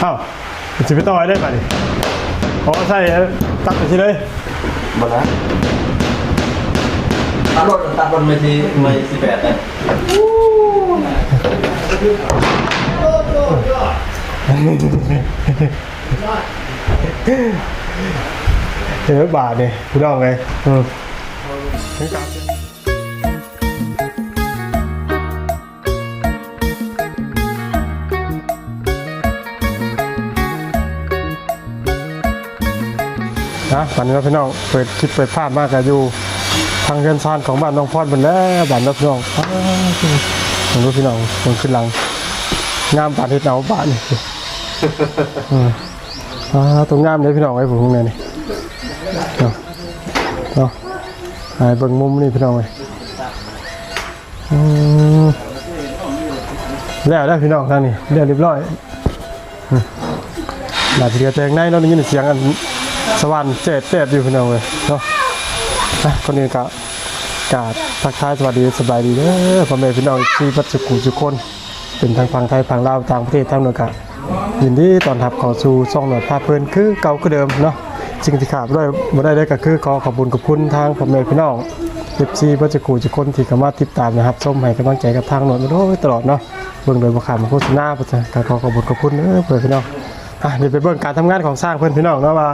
เอ้าจะไปต่อให้ได้ป่ะดิอ๋อใช่ตัดไปทีเลยหมดแล้วตัดรถตัดรถไม่ทีไม่สิบแปดเลยเฮ้ยบาทเนี่ยพี่น้องไงอืม นะวันนี้เราพี่น้องเปิดคลิปเปิดภาพมากกับอยู่ทางเรือนซานของบ้านน้องพอดบนแล้วบ้านน้องพี่น้องผมรู้พี่น้องคนขึ้นหลังงามป่านเฮ็ดหนาบ้านนี่อ่าตรงงามเลยพี่น้องไว้ผมตรงไหนนี่เนาะเนาะหายเบิ่งมุมนี่พี่น้องเลยแล้วได้วพี่น้องทางนี้เรียบร้อยหลายทีเดียวแต่งในเราได้ยินเสียงอัน สวรรค์เจ็ดเจ็ดอยู่พี่น้องเลยเนาะอ่คนนี้ก็กาบทักทายสวัสดีสบายดีเด้อพ่อแม่พี่น้องที่พัดสุขุสุคน เป็นทางฝั่งไทยฝั่งลาวต่างประเทศทั้งนั้นครับยินดีต้อนรับเข้าสู่ช่องหน่อยภาพเพลินคือเก่าคือเดิมเนาะสิ่งที่ขาดบ่ได้บ่ได้ได้ก็คือขอขอบคุณขอบคุณทางพ่อแม่พี่น้องเอฟซีพัชกูจุคนที่เข้ามาติดตามนะครับส้มให้กำลังใจกับทางหน่อยมาโดยตลอดเนาะเบิ่งโดยบ่ขาดมาโฆษณาประจ้ะก็ขอขอบคุณขอบคุณเด้อเพื่อนพี่น้องอะนี่ไปเบิ่งการทำงานของสร้างเพื่อนพี่น้องเนาะว่า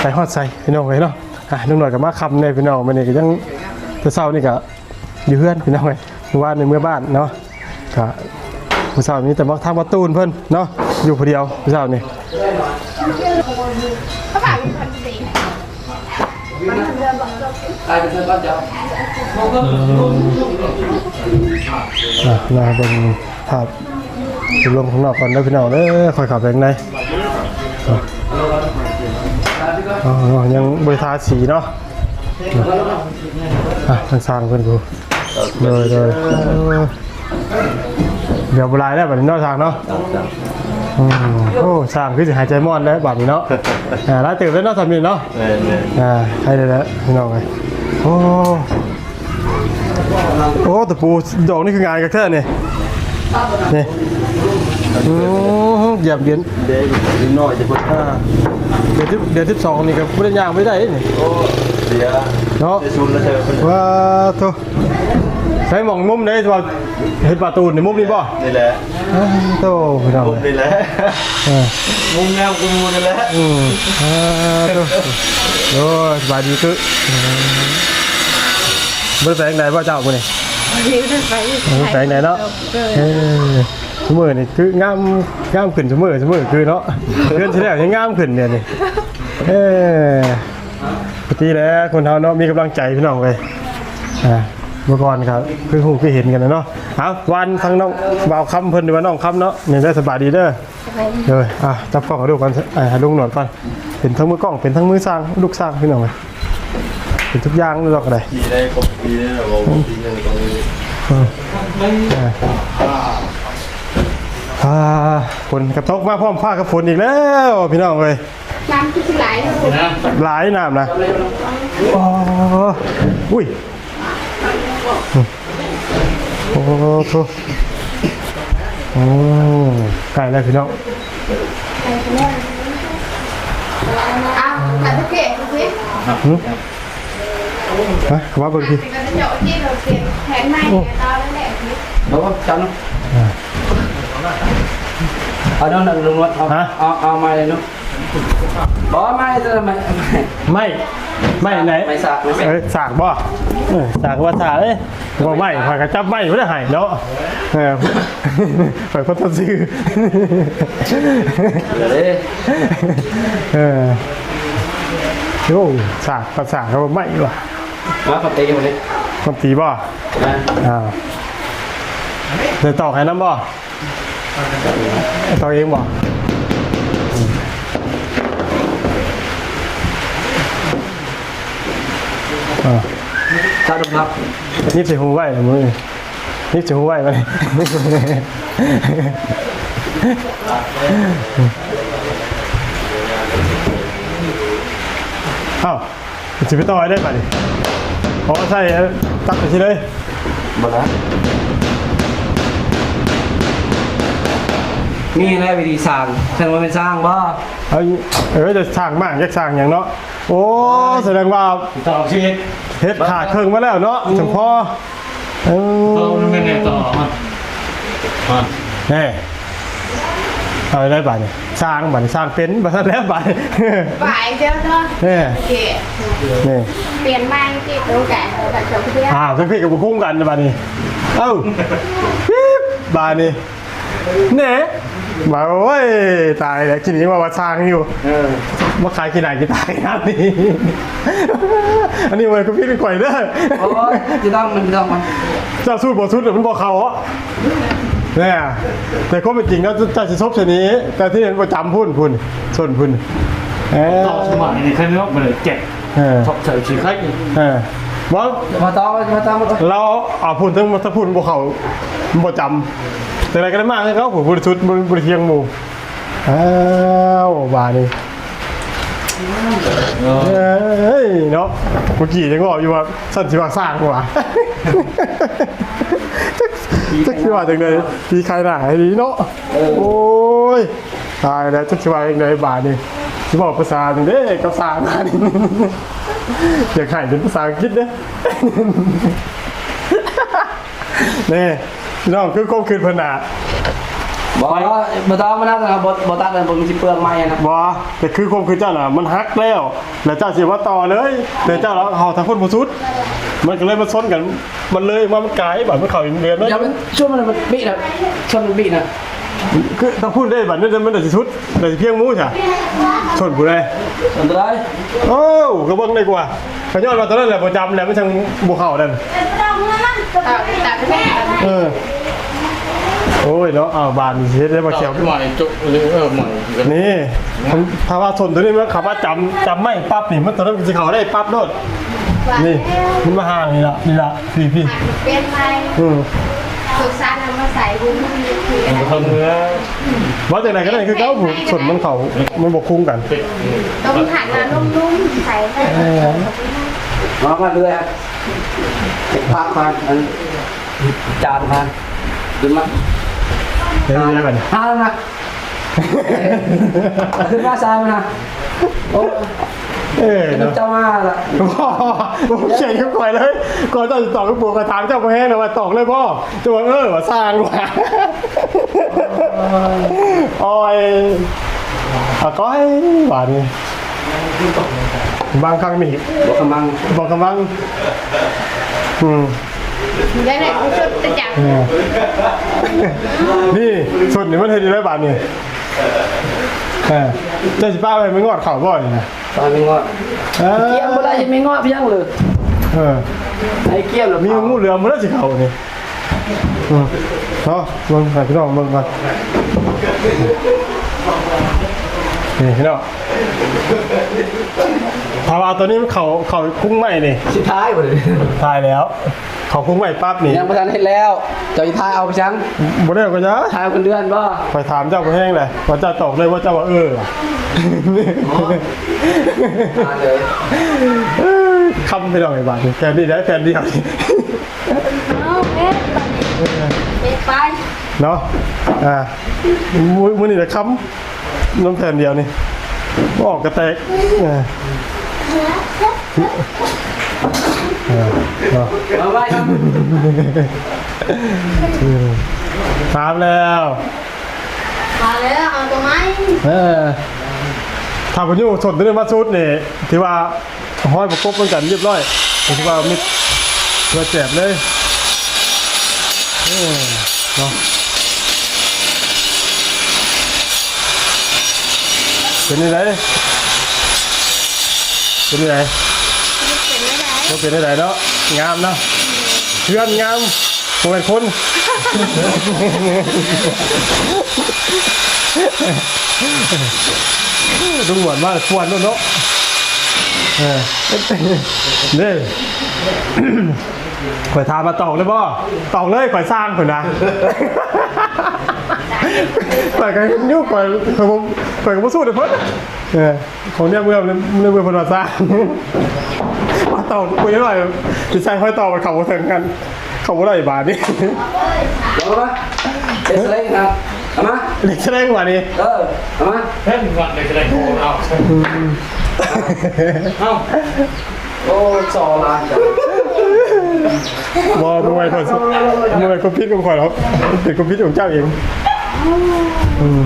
ใส่ฮอดใส่พี่น้องเลยเนาะอะนึกหน่อยก็มาคำเนี่ยพี่น้องมื้อนี้ก็ยังแต่เช้านี่ก็อยู่เพื่อนพี่น้องเลยว่านในเมื่อบ้านเนาะก็ผู้สาวนี้แต่ว่าทางประตูนเพิ่อนเนาะอยู่คนเดียวผู้สาวนี่เขาฝากเป็นพันสี่ตายเป็นเพื่อนบ้านเจ้าอะมาเป็นภาพดูลมข้างนอกก่อนเด้พี่น้องเด้อคอยขับแรงใน อ๋อยังบริทาสีเนาะอะทางสร้างเพิ่นดูเลยเลยเออเดี๋ยวโบราณแล้วแบบนี้เนอกทางเนาะอืมโอ้สร้างคือสิหายใจม่อนแล้วแบบนี้เนาะอ่าแล้วตื่นแล้วเนาะทำนี่เนาะเออเนี่ยอ่าให้ได้แล้วพี่น้องไงโอ้โอ้ตะปูดอกนี่คืองานกันแค่นี่นี่ อือเหยียบเหรียญเด็กนิดหน่อยจะพูดอ่าเดี๋ยวที่เดี๋ยวที่สองนี่ก็ไม่ได้ย่างไม่ได้นี่โอ้เสียเนาะจะชุนแล้วเธอเป็นว้าทุใช้หมองมุมไหนว่าเห็นประตูในมุมนี้บ่นี่แหละอ้าวโตพี่น้องมุมนี่แหละเออมุมแนวกูมูนี่แหละอืมอ่าโตโอ้ยสบายดีคืออืมบ่ได้ไปทางไหนบ่เจ้ามื้อนี้นิ้วเดินไปแปลงไหนเนาะเออ สมือนี่คืองามงามขึ้นสมือสมือคือเนาะเดือนที่แล้วยังงามขึ้นเนี่ยนี่เออปกติแล้วคนเฮาเนาะมีกำลังใจพี่น้องเลยอ่าเมื่อก่อนครับคือหูคือเห็นกันนะเนาะเอาวันทั้งน้องบ่าวคำเพิ่นหรือว่าน้องคำเนาะนี่ได้สบายดีเด้อเลยอะจับกล้องให้ดูกันอ่าให้ลุงหนวดก่อนเป็นทั้งมือกล้องเป็นทั้งมือสร้างลูกสร้างพี่น้องเลยเป็นทุกอย่างเลยดอกอะไรขี่ได้ครบปีได้หรอวะปีนึงตรงนี้อ่า ฝนกระทบมาพร้อมฟ้ากับฝนอีกแล้วพี่น้องเลยน้ำที่ไหลหลายน้ำนะโอ้อุ้ยโอ้โถโอ้ใกล้แล้วพี่น้องอ้าวแต่ถ้าเกะดูสิหึฮะเข้ามาเบิ่งทีเป็นกระจกที่เราเก็บแทนไม่เนี่ยตอนแรกนี่แล้วก็จำนะ เอาน้องหนึ่งลงรถเอาเอาเอามาเลยนุ๊กบอกไม่จะทำไม่ไม่ไม่ไหนไม่สักไม่สักเอ้ยสากบ่เออสากว่าสากเอ้ยบ่ไม่ข่อยกระจับไม่ไม่ได้ใหายเนาะเออข่อยก็ต้องซื้อเดี๋ยวเลยเออโย่สากภาษาเขาไม่ว่ะมาขับเตะกันเลยคนตีบ่มาอ้าวเดี๋ยวตอกให้น้ำบ่ ตอกเองบ่อ่าชาดมครับนี่ใส่หูไว้เหรอมึงนี่ใส่หูไว้ไหมอ้าวจะไปต่อให้ได้ป่ะดิอ๋อใช่ตัดไปทีเลยหมดแล้ว นี่แหละวิธีสร้างฉันว่าเป็นสร้างบ่เอาอีเออจะสร้างมากจะสร้างอย่างเนาะโอ้แสดงว่าต่อชีวิตเฮ็ดขาดเครื่องมาแล้วเนาะถึงพอเอต่ออมันเป็นไงต่อมันมันแน่เอาได้บ่านี่สร้างบ่านี่สร้างเป็นบ่ทันแล้วบ่านี่ฝ่ายเจ้าเนาะนี่โอเคนี่เปลี่ยนใหม่ที่ตรงแก่แต่จบเพียงอ้าวทั้งพี่กับบุคุ้มกันนะบ่านี่เอ้าปิ๊บบ่านี่เน่ บ่าโอ้ยตายแล้วทีนี้ว่าว่าสร้างอยู่เออมาขายกี่ไหนกี่ตายครับนี่อันนี้มันก็พี่เป็นข่อยเด้อโอ้ยจะต้องมันจะต้องมันเจ้าสู้บ่สู้เดี๋ยวมันบอกเขาอะเนี่ยแต่ก็เป็นจริงแล้วเจ้าสิซบเสยนี้ แต่ที่เห็นประจำพุ่นพุ่นส่วนพุ่นเออต่อสมัยนี่เคยนึกว่ามันเลยเจ็บเออชอบเฉยชีคล้ายกันเออว่ามาต่อมาต่อมาต่อเราเอาพุ่นทั้งถ้าพุ่นบ่เขาบ่จำ แต่อะไรก็ได้มากให้เขาผมบริสุทธิ์บริเทียงหมู่อ้าวบานี่เฮ้ยเนาะเมื่อกี้ยังบอกอยู่ว่าสันสิว่าสร้างกว่าจักสิว่าจังไดปีใครหน่าไอ้นี้เนาะโอ้ยตายแล้วจักสิว่าจังไดบาทนี่สิบอกภาษาจังเด้กับสร้างมานี่อยากให้เป็นภาษาอังกฤษเด้นี่พี่ น้องคือความคืนเพนนาบอกว่ามาต่อมานั่งนะครับบ่บ่ตัดเลยบ่มีสิเปลืองไม้นะบอแต่คือความคือเจ้าน่ะมันฮักแล้ว แล้วเจ้าเสียว่าต่อเลยแต่เจ้าแล้วเขาทางคนผู้สุด มันก็เลยมาซ้นกัน มันเลยมามันกลายแบบมันเข่าอีกเดือนอย่าเนาะมันช่วงมันมันบีนะช่วงมันบีนะคือถ้าพูดได้แบบนั้นมันแต่สิชุดแต่สิเพียงมูใช่ชนผู้ใดอันตรายโอ้ก็เบิ่งได้กว่าขย้อนมาตอนนั้นแหละประจำแหละไม่ทางบุเข่านั่นต่อตัดแม่เออ โอ้ยเนาะอ้าวบานเฮ็ดได้มาเขียวใหม่จุเออใหม่กันนี่มันภาวะชนตัวนี้มันขับว่าจำจำไม่ปั๊บนี่มันตอนนั้นสิเขาได้ปั๊บโดดนี่มันมาห่างนี่ละนี่ละพี่พี่เปลี่ยนใหม่อืมสุสานเอามาใส่บุญมีคือมันทำเนื้อว่าจากไหนก็ได้คือเก้าผูส่วนมันเขามันบกคุ้งกันต้องหันมานุ่มๆใส่ให้มากันเลยครับเก็บภาพมาอันจานมาขึ้นมา เดี๋ยวนี้ได้แบบนี้ห้าแล้วนะขึ้นมาซ้ายมานะโอ้เออเป็นเนาะเจ้ามาละพ่อผมเขียนขึ้นก่อยเลยก่อนจะตอบกับปู่กระถามเจ้าพ่อแห้งนะว่าตอกเลยพ่อจะว่าเออว่าสร้างว่ะโอ้ยอะก้อยหวานนี่บางครั้งมีบอกกำลังบอกกำลังอืม ได้ไหนกูชุดจะจับนี่สุดนี่มันเห็นได้บาทนี่เออเจ้าสิป้าไปไม่งอดเข่าบ่อยนะตอนนี้งอเอเกี่ยมบ่ได้ยังไม่งอเพียงเลยเออไอ้เกี่ยมหรือมีงูเหลือมมันแล้วสิเข่านี่อืมเนาะเบิ่งให้พี่น้องเบิ่งก่อนนี่พี่น้อง ภาวะตัวนี้มันเข่าเข่าคุ้งไหมนี่สุดท้ายหมดเลยตายแล้ว เขาคุ้งไหมปั๊บนี่ยังประทานให้แล้วเจ้าอีทายเอาไปชังบ่ได้ก็จะทายเอากันเดือนบ่ไปถามเจ้าพ่อแห้งเลยว่าเจ้าตอกเลยว่าเจ้าว่าเออทานเลยคำไปหน่อยบาทแฟนดีได้แฟนเดียวเอาเอ๊ะเอ๊ะไปเนาะอ่ามือมือนี่นะคำน้องแฟนเดียวนี่บ่ ออกกระแตกเอามาไว้ครับถามแล้วมาแล้วเอาตัวไม้เออถ้าพายุสดตัวนี้มาสุดนี่ถือว่าห้อยประกบกันกันเรียบร้อยถือว่ามิดตัวแจบเลยเออเนาะ เป็นยังไงเป็นยังไงเป็นไม่ได้ก็เป็นยังไงเนาะงามเนาะเพื่อนงามผมเป็นคนดูเหมือนว่าฟวนด้วยเนาะเออนี่ข่อยทามาตอกเลยบ่ตอกเลยข่อยสร้างข่อยนะ ข่อยก็ยุ่งข่อยข่อยบ่ข่อยก็บ่สู้เด้อเพิ่นเออของเนี่ยเมื่อเมื่อเมื่อเพิ่นมาสร้ามาต่อคุยหน่อยสิใส่ค่อยต่อกมันเข้าบ่ถึงกันเข้าบ่ได้บาดนี้เดี๋ยวมาเอสเลยครับเอามาเล็กแสดงกว่านี้เออเอามาเฮ้ยวัดเลยจะได้โอ้เอาเอาโอ้ซอลานจังบอมวยคนมวยคนพิษของข่อยหรอกเป็นคนพิษของเจ้าเอง อืม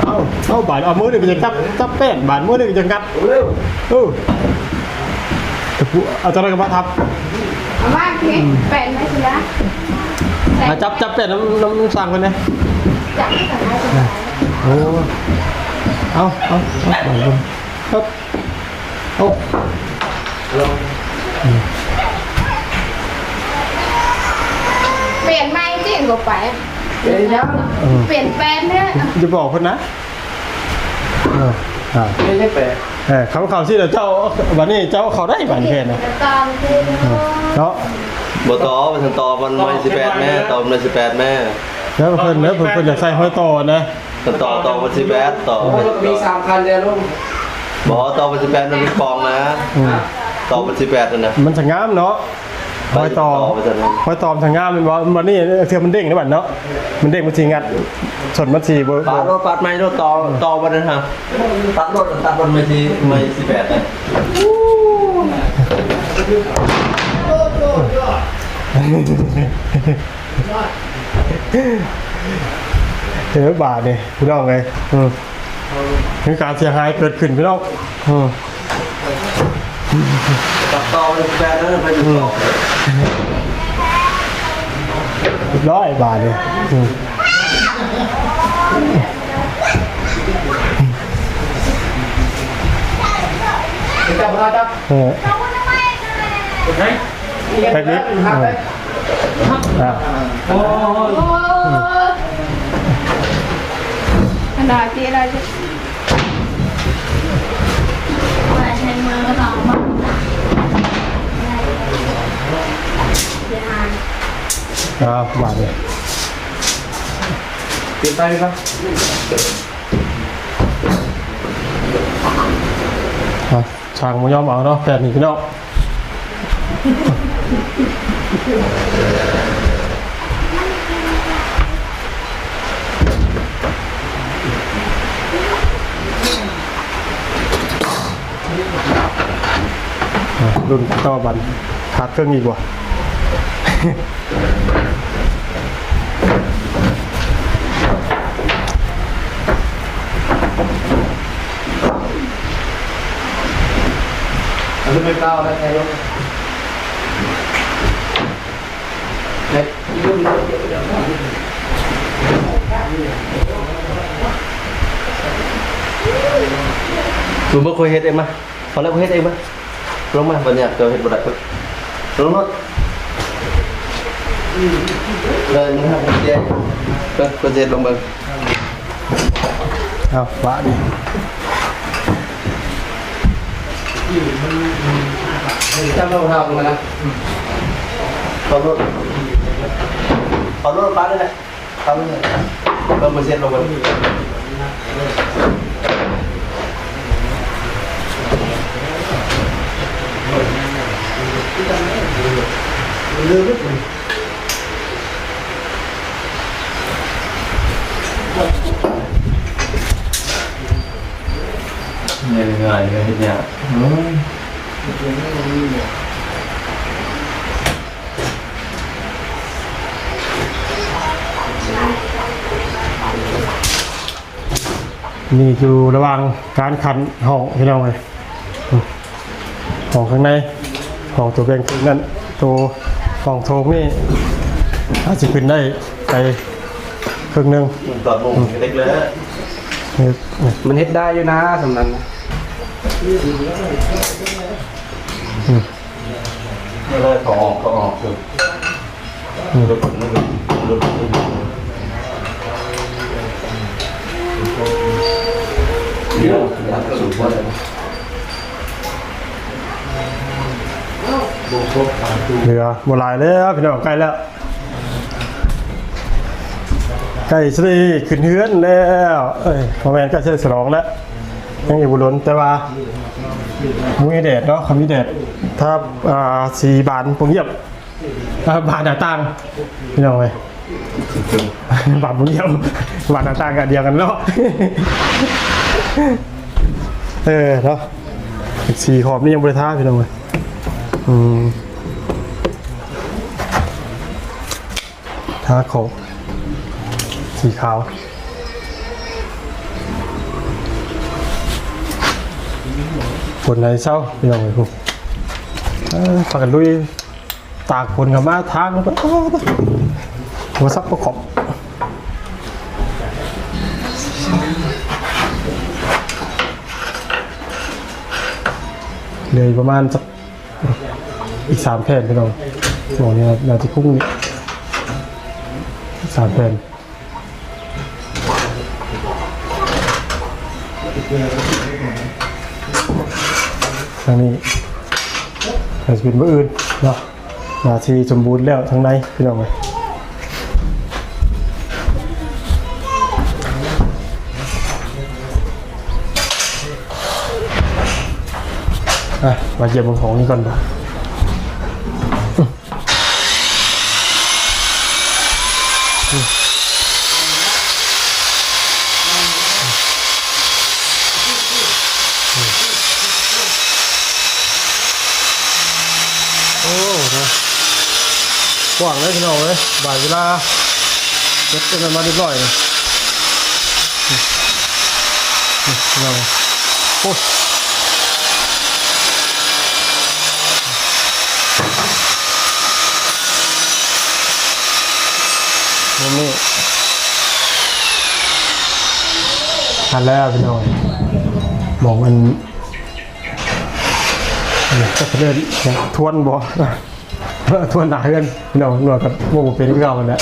เอาเอาบาดเอามือหนึ่งไปจะจับจับแป้นบาดมือหนึ่งจะงัดเร็วเออแต่กูเอาจารย์กระบะทับเอามาพี่เป็นไหมสิละมาจับจับแป้นน้ำน้ำสั่งคนนี้จับไม่ตัดได้จับโอ้เอาเอาเอาบาดคนครับเอาเปลี่ยนไม่จริงก็ไป เดี๋ยวยังเปลี่ยนแปลงเนี่ยจะบอกคนนะเอออ่าไม่ได้แปลเออเขาเขาสิเดี๋ยวเจ้าวันนี้เจ้าเขาได้บันเพนนะตามคือเนาะบ่ต่อมันทันต่อมันไม่สิบแปดแม่ต่อมันสิบแปดแม่แล้วเพิ่นเนื้อเพิ่นเพิ่นอยากใส่ห้อยต่อนะทันต่อต่อมันสิบแปดต่อโอ้รถมีสามคันเดียวลุงบ่ต่อมันสิบแปดมันเป็นกองนะอืมต่อมันสิบแปดนั่นนะมันจะงามเนาะ ห้อยต่อไปจะนั้นห้อยต่อมันจะงามเป็นว่าวันนี้เทียมมันเด้งนะบัดเนาะมันเด้งมันสิงัดสดมันสิบ่ปาบ่ดรถปาดไม้รถต่อต่อมันนั่นฮะตัดรถตัดรถไม่สิไม่สิบแปดนะเฮ้ยบาทนี่พี่น้องไงอืมมีการเสียหายเกิดขึ้นพี่น้องอืม ตัดต่อมันสิบแปดนั่นไปอยู่ต่อร้อยบาทเลยอืมจับมาจับเออเฮ้ยเทคนิคหักเลยอ่าโอ้โอ้ขนาดที่อะไร ใช้มือก็ต้องมาเดี๋ยวานเลยเปลี่ยนไปไหมครับช่างมันยอมเอาเนาะแปดหนี่พี่น้อง รุ่นต่อบันขาดเครื่องอีกว่ะอันนี้ไม่ก้าวแล้วใช่ไหมเด็กยุ่งเดี๋ยวคุณบ่เคยเฮ็ดเองมั้ยพอแล้วกูเฮ็ดเองมั้ย ลงมาบัดเนี่ยเจ้าเฮ็ดบ่ได้ปึ๊บลงรถเลยมึงหาคนเจ๊เพิ่นคนเจ๊ เบิ่งเอาบาทนี่จำเราทำนนะขอรถขอรถป้าได้ไหมทำเลยเพิ่มมาเซ็ตลงไปเนี่ยง่ายนี่ยนี่อระหว่างการขันห้องพี่น้องเลยอืม ห้องข้างในห้องตัวแบ่งครึ่งนั่นตัวห้องโถงนี่อาจจะขึ้นได้ไปครึ่งหนึ่งตอดมุมเล็กเลยนี่นี่มันเฮ็ดได้อยู่นะสำนันนะเลยถอออกถอออกคือรถนั่นรถเดี๋ยวอยากสูบว่าอะไร เหลือโบราณแล้วพี่น้องใกล้แล้วใกล้สิได้ขึ้นเฮือนแล้วเอ้ยพอแมนใกล้จะได้ฉลองแล้วยังอยู่บุรนแต่ว่ามีแดดเนาะคำมีแดดถ้าอ่าสีบานผมเยียบอ่าบานหน้าต่างพี่น้องเลยบาทมึงเดียวบาทหน้าต่างกันเดียวกันเนาะเออเนาะสี่ขอบนี่ยังบริท่าพี่น้องเลย อืมทาขอบสีขาวฝนไหนเศร้าพี่น้องเลยพวกเออฝากกันลุยตากฝนกับมาทางแล้วก็อ้าวหัวซักประกอบเลยประมาณสัก อีกสามแผ่นพี่น้องหมอเนี่ยเราจะพุ่งอีกสามแผ่นทางนี้อาจจะเป็นเมื่ออื่นเนาะนาทีสมบูรณ์แล้วทั้งในพี่น้องเลยอะมาเยี่ยมของนี่ก่อนน โอ้นะกว้างเลยพี่น้องเลยบ่ายเวลาเก็บกันมาเรียบร้อยเลยนี่นี่พี่น้องโอ้ นี่นี่ ทันแล้วพี่น้องมองมันก็จะเล่นอย่างทวนบ่ทวนหนาเกินพี่น้องหนวดกับพวกเป็นเก่ามันแหละ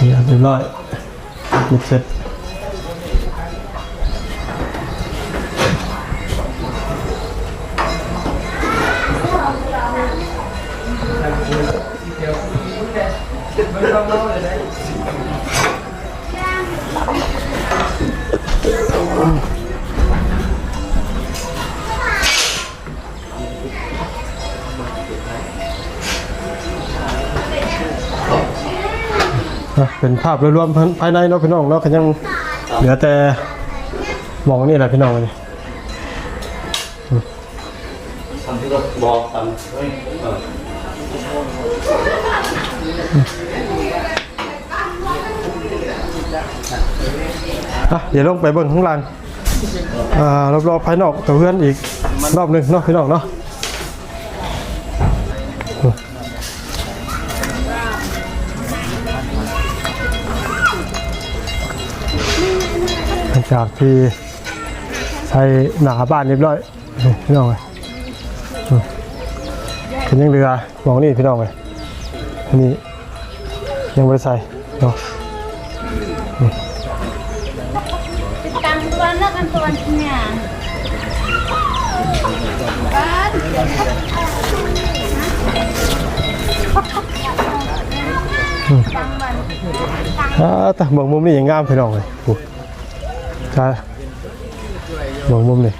นี่เรียบร้อยมิดเสร็จอะ เป็นภาพโดยรวมภายในเนาะพี่น้องเนาะก็ยังเหลือแต่มองนี่แหละพี่น้องนี่ทำที่เราบอกกันเฮ้ยเอออะเดี๋ยวลงไปเบิ่งข้างล่างอ่ารอบๆภายนอกกับเพื่อนอีกรอบหนึ่งเนาะพี่น้องเนาะ จากที่ใช้หนาบ้านเรียบร้อยพี่น้องเลยเป็นยังเรือมองนี่พี่น้องเลยอันนี้ยังไม่ได้ใส่เนาะตังตัวนักกันตัวเนี่ยบ้านตังมันอ่าแต่เบิ่งมุมนี่ยังงามพี่น้องเลย ใช่เบิ่งมุมนี่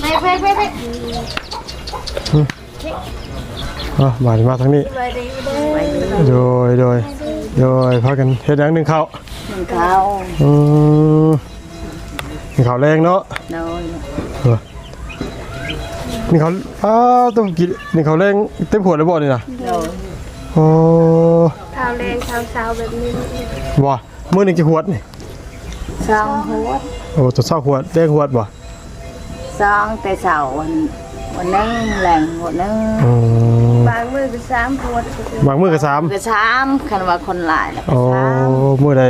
ไปไปไปไปอะมาถึงมาทางนี้ โดยโดยโดยพากันเฮ็ดหยังหนึ่งข้าวเข้าอือ มนี่ข้าวแรงเนาะโดยเออนี่เขาอ้าต้องกินนี่เขาวแรงเต็มขวดเลยบ่นี่นะโดยโอ้เท้าแรงเท้าเช้าแบบนี้บ่มื้อหนึงกี่ขวดนี่สองหัวโอ้ตัวเศร้าขวดแดงขวดบ่สองแต่เสาวันวันนึงแหล่งวันนึงอืมบางมือก็สามหัวบางมื้อก็สามก็สามคันว่าคนหลายแล้วก็โอ้สามมื้อใด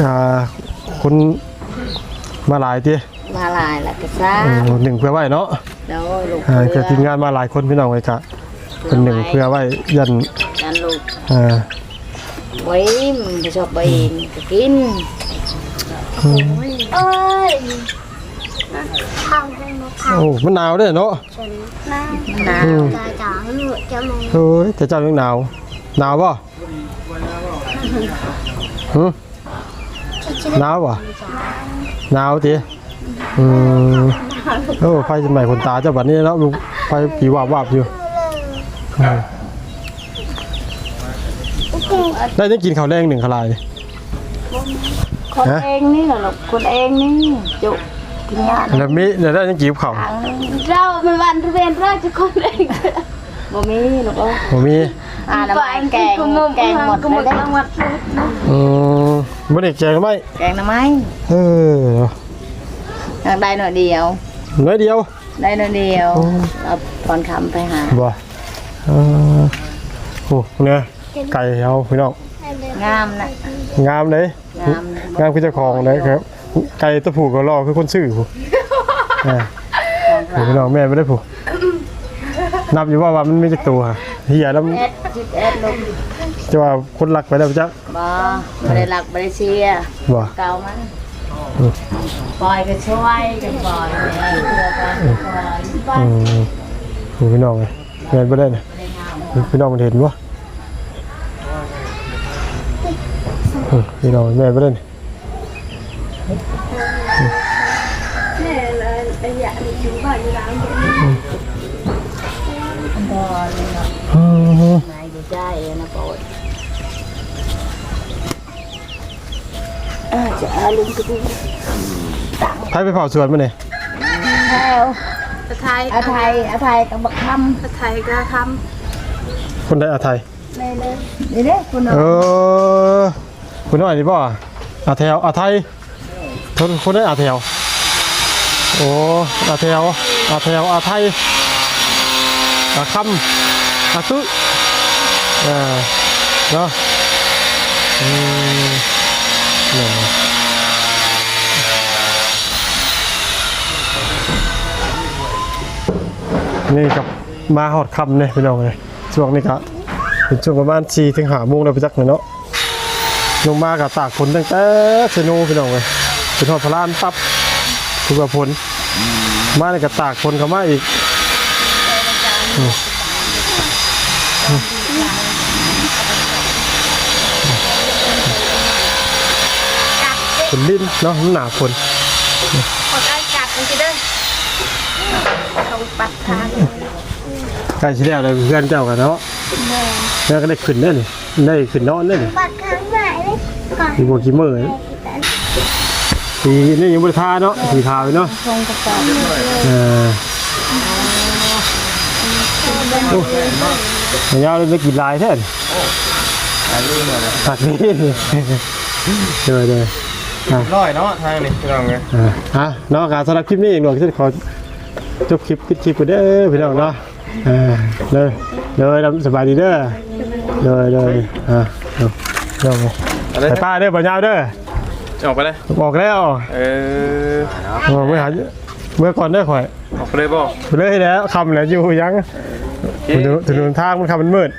อ่าคน มาหลายติมาหลายแล้วก็สาอืมมหนึ่งเพื่อไว้เนาะโดยลูกอ่าเพื่เกิดทีมงานมาหลายคนพี่น้องไว้กะเป็นหนึ่งเพื่อไว้ยันกันลูกอ่าไว้มันจะชอบไปก็กินเอ้ยทางให้มาทางโอ้มันหนาวเด้อเนาะหน้าหนาวอืมตาจ๋าหนูจะมองเฮ้ยแต่เจ้ายังหนาวหนาวป่ะหืม หนาวป่ะหนาวทีอืมโอ้ไฟจะใหม่คนตาเจ้าบัดนี้แล้วลุงไฟผีวาบวาบอยู่อืมได้ได้กินข้าวแรงหนึ่งขาวหลาย คนฮะ เองนี่เหรอลูกคนเองนี่จุกินงานแล้วมีแล้วได้ยังกีบข้าวเราเป็นวันทุเรียนเราจะคนเองบ่มีลูกเอ้ยผมมีอ่าน้ำมันแกงแกงหมดเลยได้หมดอืม บ่ได้แจกไหมแกงน้ำไม้เออทางใดหน่อยเดียว น้อยเดียว ได้หน่อยเดียวเอาพรคำไปหาบ่เออโอ้เนี่ยไก่เอาพี่น้องงามนะงามเลยงามงามคือเจ้าของเลยครับ ไก่ตัวผูกก็รอคือคนซื้อผู้อ่าพี่น้องแม่ไม่ได้ผูกนับอยู่ว่าว่ามันมีจักตัวฮะเฮียแล้วเอ็ดจิตเอ็ดลูก จะว่าคนรักไปแล้วจักบ่ไม่ได้หลักไม่ได้เชียร์บ่เก่ามันปล่อยก็ช่วยกันปล่อยเนี่ยเพื่อกันปล่อยอืมโอ้พี่น้องเลยแม่นบ่ได้น่ะพี่น้องมันเห็นบ่อืมพี่น้องแม่บ่ได้น่ะบ่เลยเนาะอืมนายดูใจเองนะโปรด เออจะเอาลุงก็ดูไผไปเผาสวนมาเนี่ยแล้วอาไทยอาไทยอาไทยกับบักคอาไทยก็ทคนใดอาไทยำนี่เลยนี่เด้คุณเออคุณน้อยนี่บ่อาแถวอาไทยทนคนได้อาแถวโอ้อาแถวอาแถวอาไทยอาคำอาซุเออเนาะอืม เนี่ยนี่กับมาหอดคำเนี่ยพี่น้องเลยช่วงนี้ครับเป็นช่วงประมาณ4ถึง5โมงแล้วไปจักหน่อยเนาะลงมากับตากฝนตั้งแต่เซโนพี่น้องเลยเป็นทอดพลานปั๊บทุกผลมาในกับตากฝนเข้ามาอีกอืมอืม ฝนลิ้นเนาะมันหนาฝนำคนได้จับมันจะเด้อเขาปัดทางใกล้ชิแล้วเลยเพื่อนเจ้ากันเนาะแล้วก็ได้ขึ้นได้นี่ได้ขึ้นนอนได้นี่ปัดทางไหนเลยก่อนมีโมกิเมอร์สีนี่ยังบริทาเนาะสีขาวอยู่เนาะทงกระสอบเออโอ้ยยาวเลยไม่กินลายแท้นี่ตักนี่เดี๋ยวเดี๋ยว อะน้อยเนาะทางนี้พี่น้องไงอะฮะเนาะการสำหรับคลิปนี้หน่วยที่ขอจบคลิปปิดคลิปกันเด้อพี่น้องเนาะเออเลยเลยสบายดีเด้อเลยเลยอะเดี๋ยวเดี๋ยวไปป้าเด้อบ่ยาวเด้อจะออกไปเลยบอกแล้วเออบอกไม่หาเมื่อก่อนได้อข่อยออกไปเลยบ่ไปเลยแล้วคำแล้วอยู่ยังถนนถนนทางมันคำมันมืด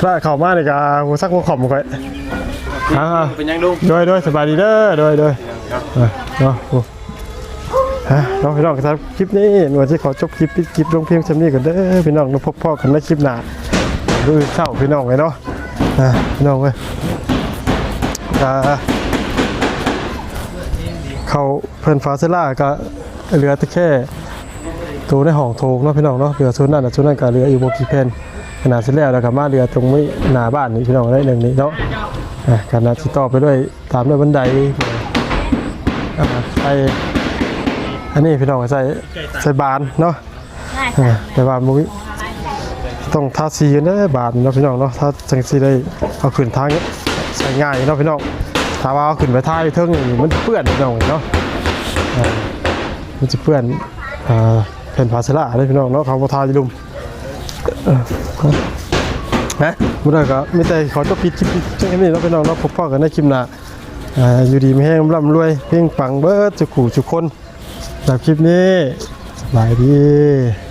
พระเข้ามาในกาหัวซักหัวขอมข่อย อ่า เป็นยังดูโดยโดยสบายดีเด้อโดยโดยอะเนาะโอ้ฮะน้องพี่น้องครับคลิปนี้หนูจะขอจบคลิปปิดคลิปลงเพียงเท่านี้ก่อนเด้อพี่น้องเราพบพ่อกันในคลิปหน้าดูเศร้าพี่น้องเลยเนาะอะพี่น้องเว้ยอ่าเขาเพิ่นฟ้าเซล่าก็เหลือแต่แค่ตัวในห้องโถงเนาะพี่น้องเนาะเรือชุดนั้นน่ะชุดนั้นก็เรืออีโบกีเพนขนาดเสร็จแล้วแล้วก็มาเรือตรงไม่หน้าบ้านนี่พี่น้องได้หนึ่งนี้เนาะอะ ขนาดที่ต่อไปด้วยตามด้วยบันไดอะไปอันนี้พี่น้องก็ใส่ใส่บานเนาะอะแต่บานมุ้ยต้องทาสีกันเด้อบานเนาะพี่น้องเนาะถ้าจังสีได้เอาขึ้นทางนี้ใส่ง่ายเนาะพี่น้องถ้าว่าเอาขึ้นไปท้ายเทิงนี่มันเปื้อนพี่น้องเนาะอะมันจะเปื้อนอ่าเป็นภาษาละได้พี่น้องเนาะเขาบทาจะลุม เออนะมื่อไรก็ไม่แต่ขอจบปิดคลิปจังนี้เราไปน้องเราพบพ่อกันในคลิปหน้าอ่าอยู่ดีไม่แห้งร่ำรวยเพียงปังเบิร์ดจุกขู่จุกคนแบบคลิปนี้สบายดี